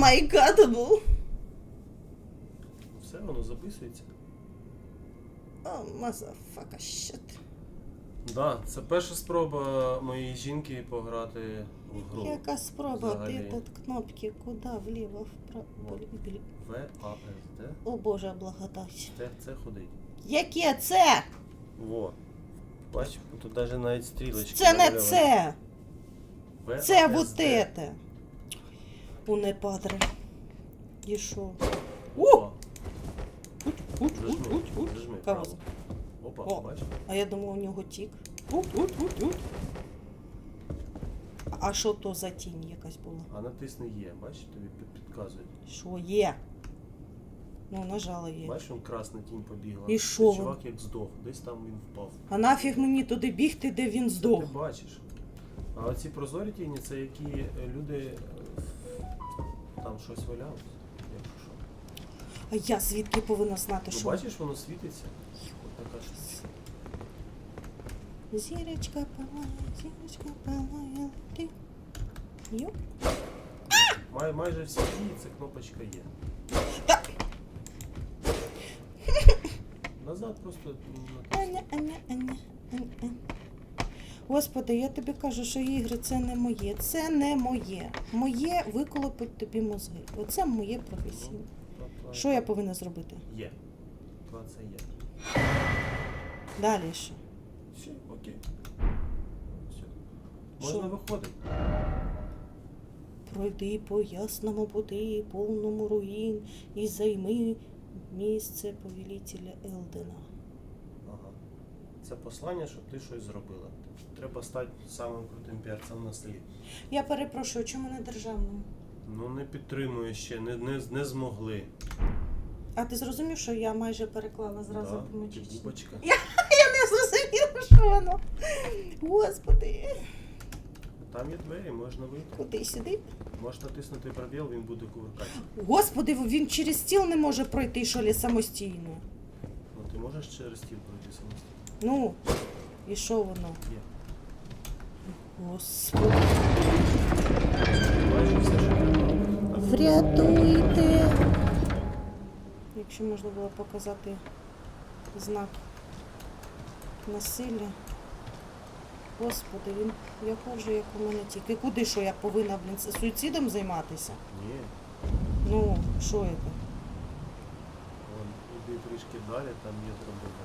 май гад. Все, воно записується. О, мазафака, щит. Да, це перша спроба моєї жінки пограти в гру. Яка спроба, Взагалі. ти тут кнопки куди, вліво, вправо, Вот. В, А, С, Д. О Боже, благодать. Це, це ходить. Яке це? Во. Бач, тут навіть навіть стрілочки. Це не намальовані. це. В, Це А, вот Д. это. Уне падре. І що? Уч, Зажми, уч, уч, уч. зажми Кого? Опа, О. бач? А я думала, у нього тік. Уч, уч, уч, уч. А що то за тінь якась була? А натисни Є, бач, тобі під- підказує. Що є? Ну, нажала є. Бачиш, він красна тінь побігла. І Цей що він? Чувак як здох, десь там він впав. А нафіг мені туди бігти, де він Ти здох? бачиш. А оці прозорі тіні це які е, люди е, там щось валялось. Якщо що. А я звідки повинна знати, Ну що? бачиш, воно світиться. От така штука. Зірочка палає, зірочка палає, ти. Йоп. Май, майже всі дії це кнопочка є. Назад просто. Аня, Аня, Аня, Аня, Аня. Господи, я тобі кажу, що ігри це не моє. Це не моє. Моє виколопить тобі мозги. Оце моє професійне. Що я повинна зробити? Є. Два це є. Далі що? Все, окей. Все. Що? Виходити. Пройди по ясному пути, повному руїн, і займи місце повелителя Елдена. Ага. Це послання, щоб ти щось зробила. Треба стати самим крутим піарцем на селі. Я перепрошую, чому не державному? Ну не підтримую ще, не, не, не змогли. А ти зрозумів, що я майже переклала зразу Да, помочити? Бубочка. Я не зрозуміла, що воно. Господи, Там є двері, можна вийти. куди сюди? Можеш натиснути пробіл, він буде кувиркатися. Господи, він через стіл не може пройти, що ли, самостійно. Ну ти можеш через стіл пройти самостійно. Ну, і що воно? Господи. Врятуйте. Якщо можна було показати знак насилля. Господи, він я ходжу, як у мене тільки. Куди що я повинна, блін, суїцидом займатися? Ні. Ну, що це? Вон, іди трішки далі, там є зробити.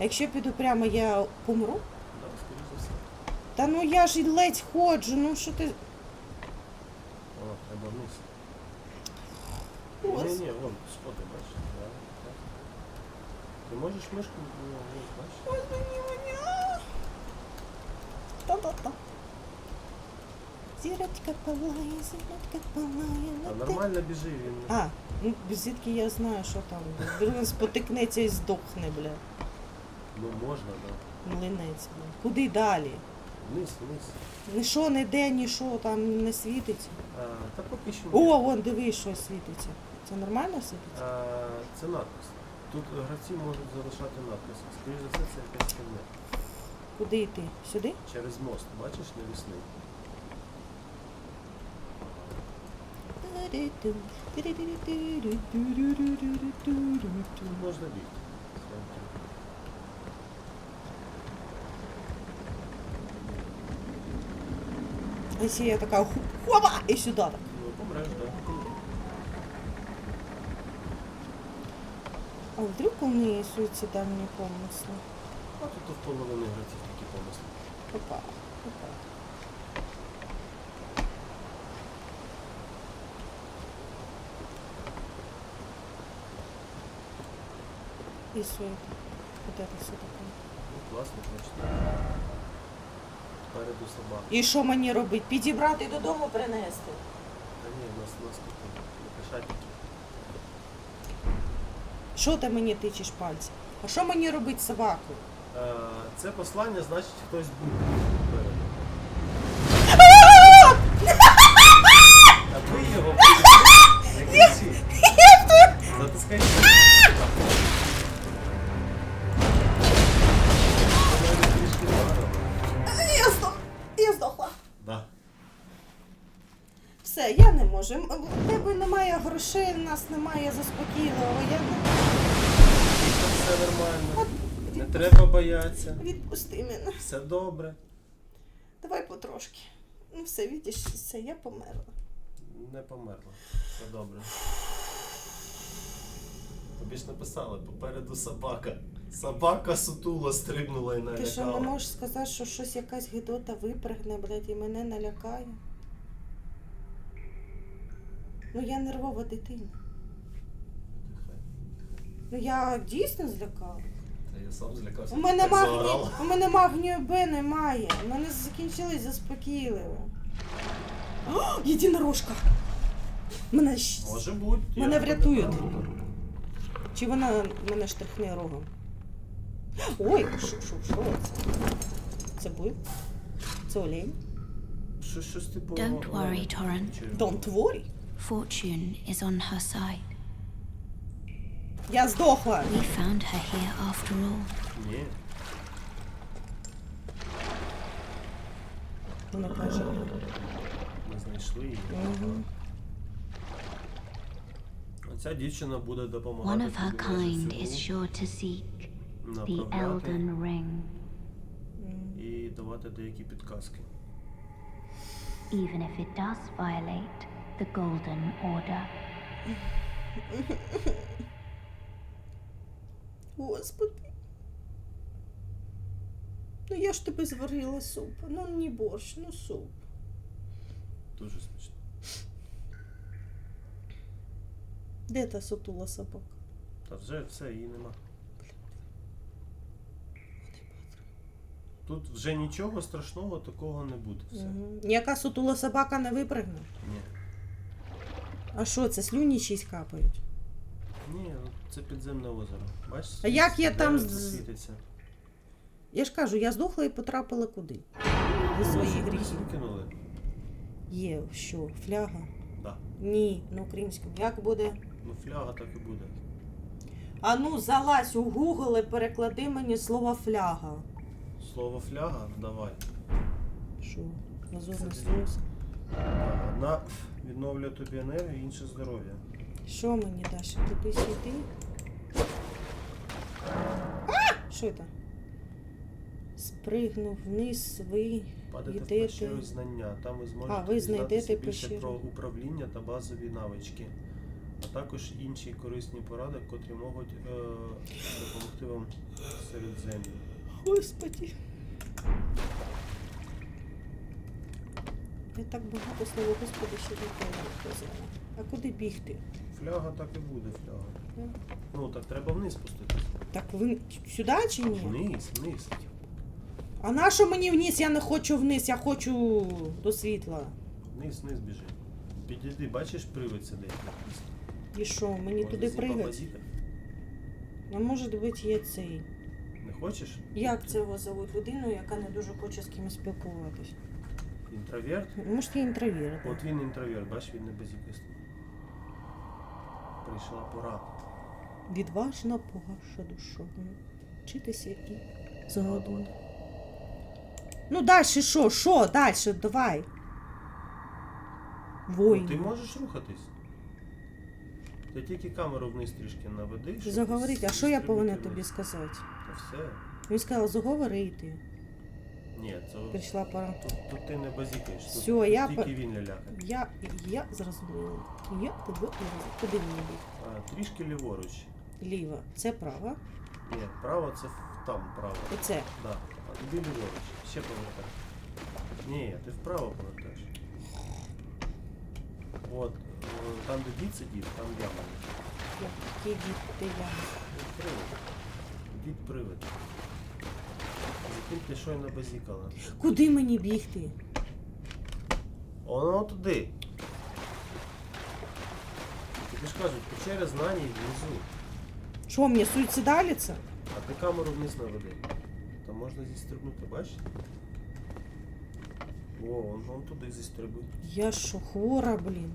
А якщо я піду прямо, я помру? За. Та ну я ж і ледь ходжу, ну що ти. О, треба вниз. Ні, ні, вон, сходи, бачиш. Да, так. Ти можеш мишку ну, вниз, бачиш? Ой, мені, а. Та-та-та. Зірочка палає, зірочка палає. А на нормально біжи, він. А, ну звідки я знаю, що там. Він спотикнеться і здохне, бля. Ну можна, да. Млинець. Куди далі? Вниз, вниз. Нічого не де, нічого там не світиться. А, та поки що. О, вон, дивись, що світиться. Це нормально світиться? А, це надпис. Тут гравці можуть залишати надпис. Скоріше за все, це якась херня. Куди йти? Сюди? Через мост, бачиш, навісний. Можна бігти. А якщо я така ху- хоба і сюди так. Ну, помреш, так. А вдруг у неї суїцидальні помисли? А тут в половини гравців такі помисли. Опа, опа. И все это. Вот это все такое. Ну, класно, значить. Спереду собаку. І що мені робити? Підібрати і додому принести. Та ні, у нас у нас тут не кошатники. Що ти мені тичеш пальці? А що мені робити з собакою? Е, Це послання, значить хтось був грошей, у нас немає заспокійливого. Я Все нормально. Не треба боятися. відпусти мене. Все добре. Давай потрошки. Ну все, видиш, все, я померла. Не померла. Все добре. Тобі ж написали, попереду собака. Собака сутула стрибнула і Ти що не можеш сказати, що щось якась гидота випригне, блядь, і мене налякає? Ну я нервова дитина. Ну я дійсно злякала. Та я сам злякався. У мене так магнію, заорала. у мене магнію Б немає. У мене закінчились заспокійливо. О, єдинорожка! Мене щ- Може бути. я Мене не врятують. пам'ятаю. Чи вона мене штрихне рогом? Ой, що, що, що це? Це був? Це олень? Щось, щось типу. Don't worry, Torrent. Don't worry. Fortune is on her side. Я здохла. We found her here after all. Ні. Вона каже. Ми знайшли її. Мгм. Оця дівчина буде допомагати. One of her тобі kind на is ЗСУ sure to seek the направляти Elden Ring, М. і давати деякі підказки. even if it does violate the Golden Order. Господи. Ну я ж тебе зварила суп. Ну не борщ, ну суп. Дуже смішно. Де та сутула собака? Та вже все, її нема. Тут вже нічого страшного такого не буде. Все. Угу. Ніяка сутула собака не випригне. Ні. А що це, слюні чиїсь капають? Ні, ну, це підземне озеро. Бачиш? А як я там з- світиться. Я ж кажу, я здохла і потрапила куди? До своїх Десь гріхів. викинули? Є що, фляга? Да. Ні, на українському. Як буде? Ну фляга так і буде. А ну залазь у Google і переклади мені слово фляга. Слово фляга давай. Що? Це слово. А, Одна відновлює тобі енергію, і інше здоров'я. Що мені далі? Туди сюди? Що це? Спригнув вниз, ви Падайте в йдете. пещеру знання. Там ви зможете А, ви знайдете дізнатися більше пещеру. про управління та базові навички, а також інші корисні поради, котрі можуть е, допомогти вам серед землі. Господи. Я так багато слова Господи ще ніколи не казала. А куди бігти? Фляга так і буде, фляга. Мгм. Ну так треба вниз спуститися. Так ви сюди чи ні? Вниз, вниз. А на що мені вниз? Я не хочу вниз, я хочу до світла. Вниз, вниз біжи. Підійди, бачиш, привид сидить. І що, мені Можна туди пригати? А може бути є цей. Не хочеш? Як це його зовуть? Людину, яка не дуже хоче з кимось спілкуватись. Інтроверт? Може, я інтроверт. От він інтроверт, бачиш, він не базікає. Прийшла пора. Відважна погаша душа. Вчитися і згодом. Ну далі що? Що? Далі? Давай. Ну, ти можеш рухатись. Ти тільки камеру вниз трішки наведи. Заговорити. А що я повинна тобі сказати? Та все. Він сказав, заговорити. Ні, це Прийшла пора. тут, тут ти не базікаєш. Тут, Всьо, я тільки по- він лялякає. Я, я зрозуміла. Я тебе не. Куди мені? А, трішки ліворуч. Ліва. Це права. Ні, право це в- там право. Оце. Да. А тобі ліворуч. Ще повертай. Ні, ти вправо повертаєш. От, е, там, де дід сидів, там яма. Який дід ти я. Привид. Дід привид. Ким ти щойно базікала? Куди мені бігти? Воно туди. Тобі ж кажуть, печера знань внизу. Що, мені суїцидаліться? А ти камеру вниз наведи. Там можна зістрибнути, бачиш? О, он, он туди зістрибуй. Я що, хвора, блін?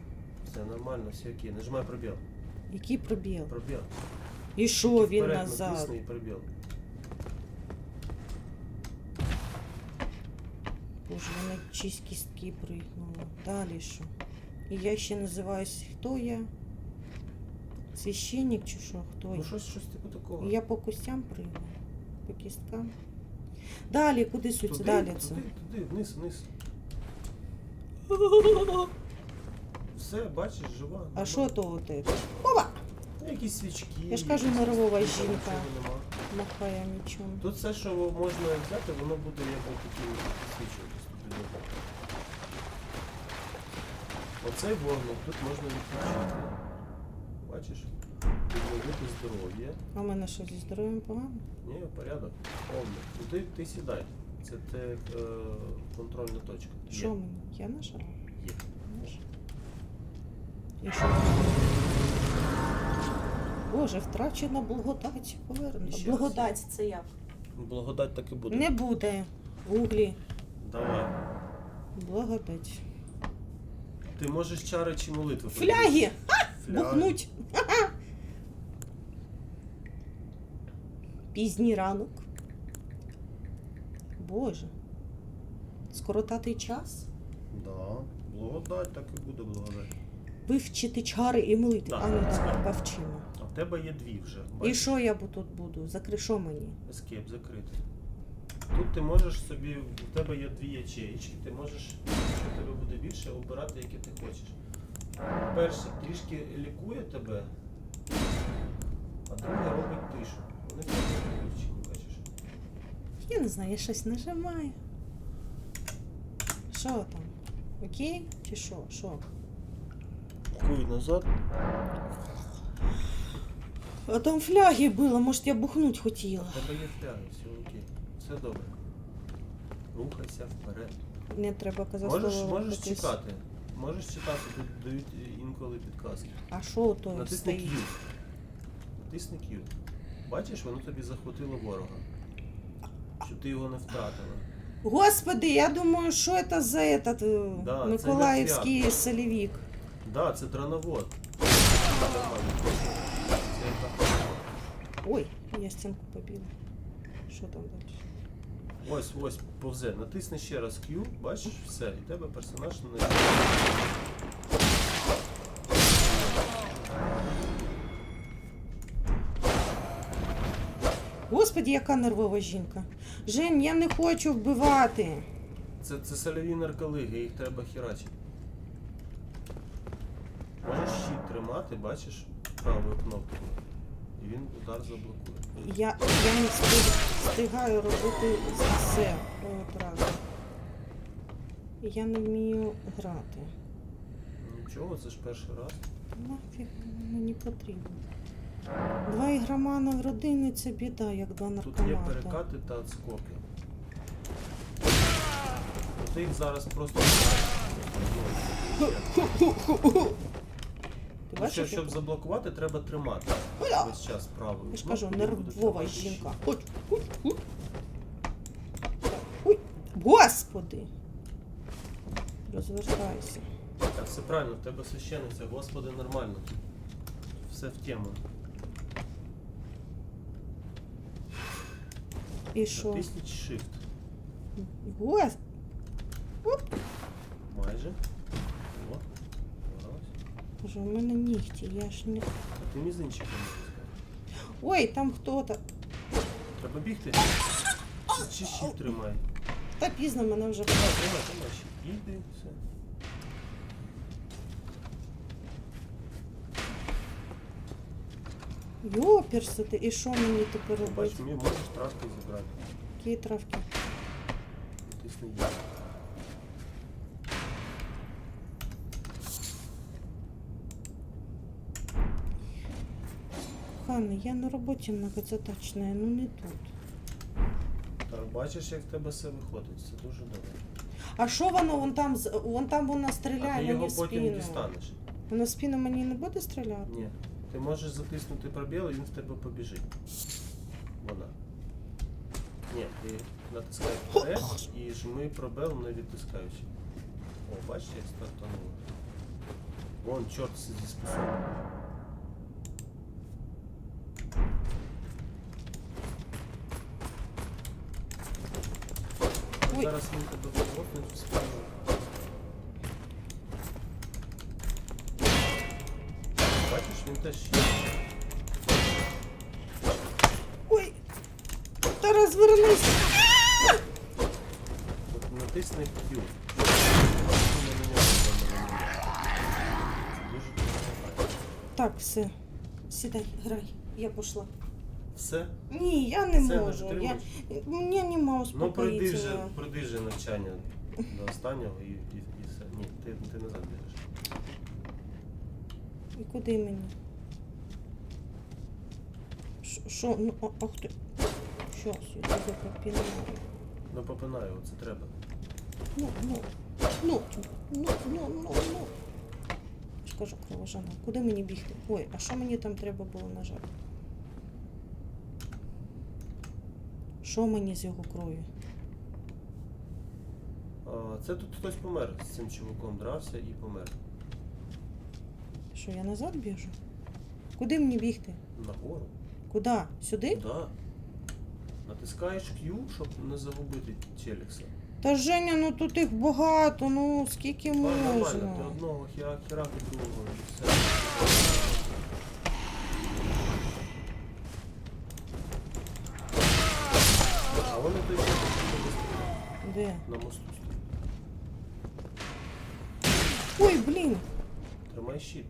Все нормально, все окей. Нажимай пробіл. Який пробіл? Пробіл. І що він Вперед назад? натисни і пробіл. Боже, мене чисть кістки пригнуло. Далі що? І я ще називаюсь хто я? Священник чи що? Хто Ну я? щось, щось типу такого. Я по костям прийду. По кісткам. Далі, куди суть? Туди, Далі туди, це. туди, вниз, вниз. Все, бачиш, жива. А що то тебе? Опа! Ну, Якісь свічки. Я ж кажу, якісь нервова там жінка. нічого нема. Махає нічого. Тут все, що можна взяти, воно буде якби такі підсвічуватись. Добре. Оцей вогник тут можна відключити. Бачиш? Відновити здоров'я. А в мене що зі здоров'ям погано? Ні, порядок. Повний. Ну ти, ти сідай. Це те е, контрольна точка. Є. Що мені? Я нажала? Є. І що? Боже, втрачена благодать повернута. ще раз. Благодать це як? Благодать так і буде. Не буде. Гуглі. Давай. Благодать. Ти можеш чари чи молитви. Фляги! Фляги. Бухнуть. Пізній ранок. Боже. Скоротати час? Да. Благодать так і буде благодать. Вивчити чари і молити. Так. А ну тепер повчимо. А в тебе є дві вже. І що я тут буду? Закри, що мені? Ескейп закритий. Тут ти можеш собі, у тебе є дві ячеїчки, ти можеш, якщо тебе буде більше, обирати, які ти хочеш. Перше трішки лікує тебе, а друге робить тишу. Вони включені, бачиш. Я не знаю, я щось нажимаю. Що там? Окей? Чи що? Що? Куй назад. А там фляги було, може я бухнуть хотіла. У тебе є фляги, все окей. Все добре. Рухайся вперед. Не треба казати Можеш, слово можеш «рухатись». читати. Можеш читати, тут дають інколи підказки. А що то Натисни стоїть? Q. Натисни Q. Бачиш, воно тобі захватило ворога. Щоб ти його не втратила. Господи, я думаю, що це за этот е, Да, це Миколаївський солевік. Да, це дроновод. Нормально. Це яка? Ой, я стінку побила. Що там далі? Ось, ось, повзе. Натисни ще раз Q, бачиш, все, і тебе персонаж не. Господи, яка нервова жінка. Жень, я не хочу вбивати. Це, це сольові нарколиги, їх треба херачити. Можеш щит тримати, бачиш, правою кнопкою. І він удар заблокує. Я, я не встиг- встигаю робити все одразу. Я не вмію грати. Нічого, це ж перший раз. Нафіг мені потрібно. Два ігромана в родині це біда, як два Тут є перекати та отскоки. Ти їх зараз просто. Ти Ну, щоб, щоб заблокувати, треба тримати Оля! весь час правою. я ж кажу, кнопкою, він буде нервова тримати жінка. Ой, ой, ой. Ой, господи! Розвертайся. Так, все правильно, в тебе священниця, господи, нормально. Все в тему. І що? Натисніть Shift. Гос... Майже. О, погралась. Боже, у мене нігті, я ж не... А ти мізинчиком натискай. Ой, там хто-то. Треба бігти. Чи, чи щит тримай. Та пізно мене вже Тримай, тримай, тримай щит. Іди, все. Йоперси ти, і що мені тепер Ну, Бач, робити? мені можеш травки забрати. Які травки? Натисни Є. Ханна, я на роботі многозадачна, ну не тут. Так, бачиш, як в тебе все виходить. Це дуже добре. А що воно вон там, з- вон там вона А ти стріляє його мені в потім спину? дістанеш. Вона в спину мені не буде стріляти? Ні. Ти можеш затиснути пробіл, і він в тебе побіжить. Вона. Ні, ти натискай вперед і жми пробел, не відтискаючи. О, бачиш, як стартануло. Вон, чорт зі способом. Ой. Зараз він тебе в спину. він теж є. Ой! Та розвернись! От натисни Q. Бачиш. Так, все. Сідай, грай. Я пішла. Все? Ні, я не Все, не можу. Я... витримуєш? Мені нема Ну пройди вже, успокоїтельного. пройди вже навчання до останнього і, і, і все. Ні, ти, ти назад біжиш. І куди мені? Що? Ну, а- ах ти. Щас, я тебе попінаю. Ну попинаю, це треба. Ну, ну, ну, ну, ну, ну, ну. Ж кажу, кровожана. Куди мені бігти? Ой, а що мені там треба було нажати? Що мені з його кров'ю? А, це тут хтось помер з цим чуваком, дрався і помер. Що, я назад біжу? Куди мені бігти? Нагору. Куди? Сюди? Да. Натискаєш Q, щоб не загубити Челікса. Та Женя, ну тут їх багато, ну скільки А, нормально, ти одного хіра, хіра другого і все. Де? на мосту. Ой, блін! Тримай щит.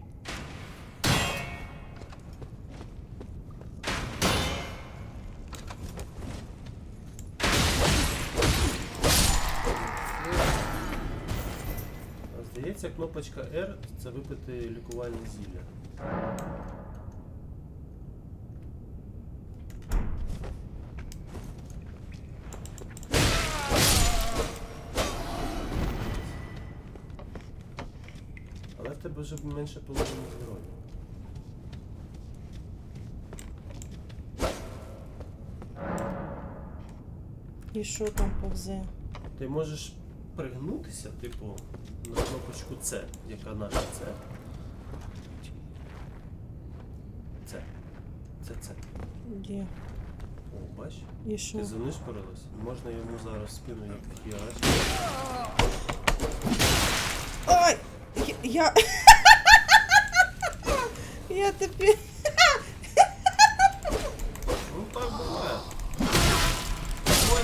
Здається, кнопочка R це випити лікувальне зілля. Менше половини здоров'я. І що там повзе? Ти можеш пригнутися, типу, на кнопочку C, яка наша C. Це. Це це. Де? О, бач? І що? Ти занишпорилась? Можна йому зараз спину як фіач. Ай! Я. Я, я тобі. Ну так буває. Ой.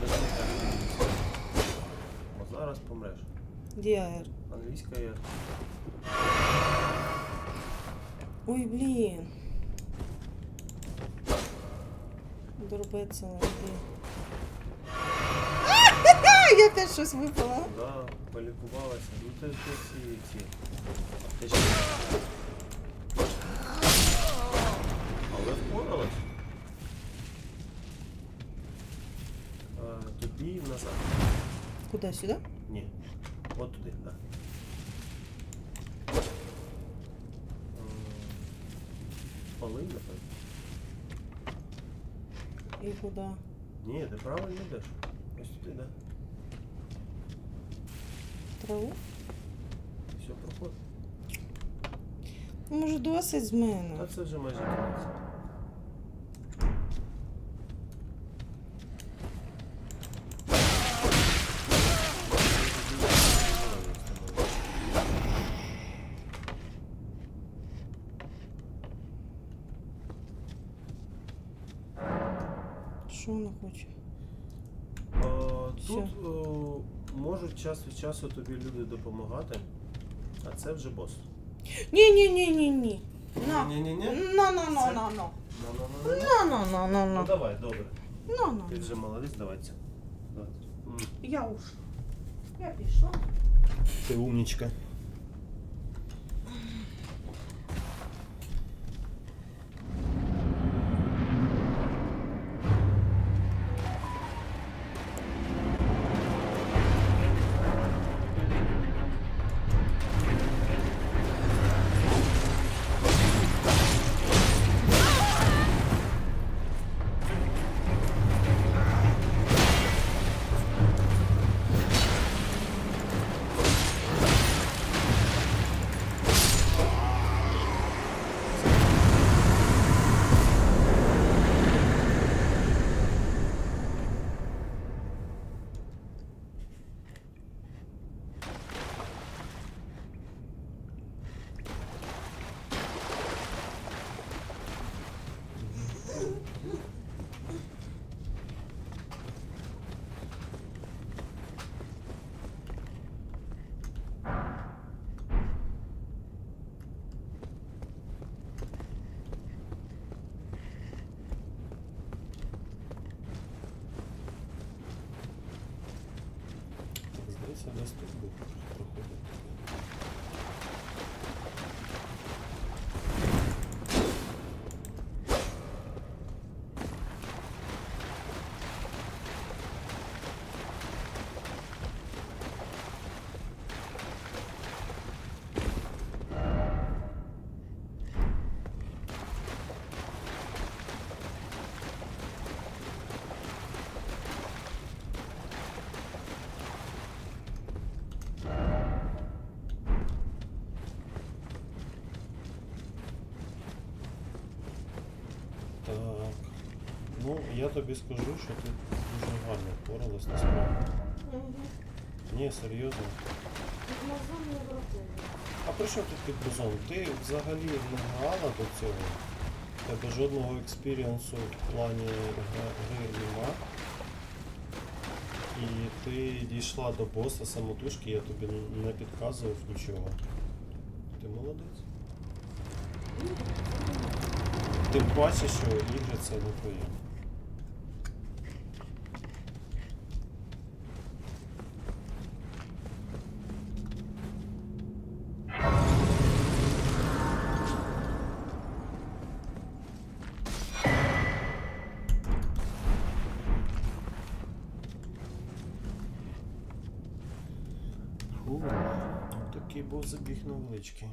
Подожди, так. О, зараз помреш. Діар. Англійська є. Ой, блін. Дорбецела, де? А, Я теж щось випала. Да, полікувалася. Ну ти ти ці ці. назад. Куди сюди? Ні. От туди, так. Да. Пали, напевно. І куди? Ні, ти правильно йдеш. Ось туди, да. Траву? Все проходить. Ну, Може, досить з мене. Та це вже майже кінець. Що вона хоче? А, Тут о, можуть час від часу тобі люди допомагати, а це вже бос. Ні, ні, ні, ні, ні. На. Ні-ні-ні. На, на, на, на, на. Ну-ну-ну-ну. На, на, на, на, Ну на. давай, добре. На, на. Ти вже молодець, давайте. М, Я уж. Я пішла. Ти умнічка. Я тобі скажу, що ти дуже гарно впоралась насправді. Ні, серйозно. А при що тут підбузон? Ти взагалі не грала до цього? Тебе жодного експірієнсу в плані гри нема. І ти дійшла до боса самотужки, я тобі не підказував нічого. Ти молодець. Тим паче, що ігри це не твоє. Невеличкий.